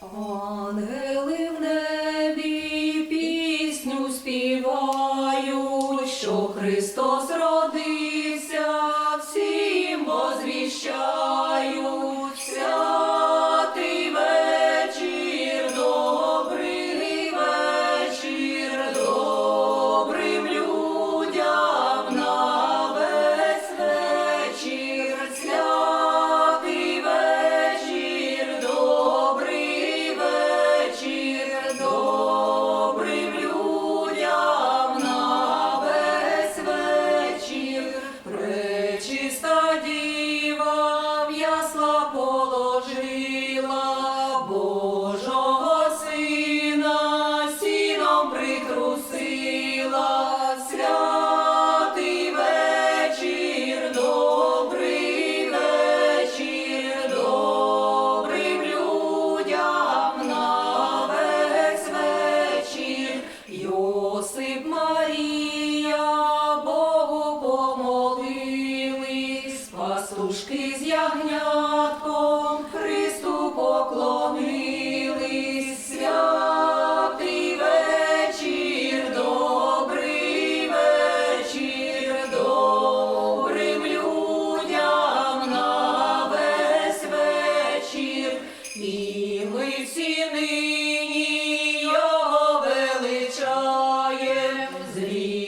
Ангели Пречиста Пастушки з ягнятком Христу поклонились, святий вечір, добрий вечір, добрим людям на весь вечір, і ми всі нині його величаєм зрі.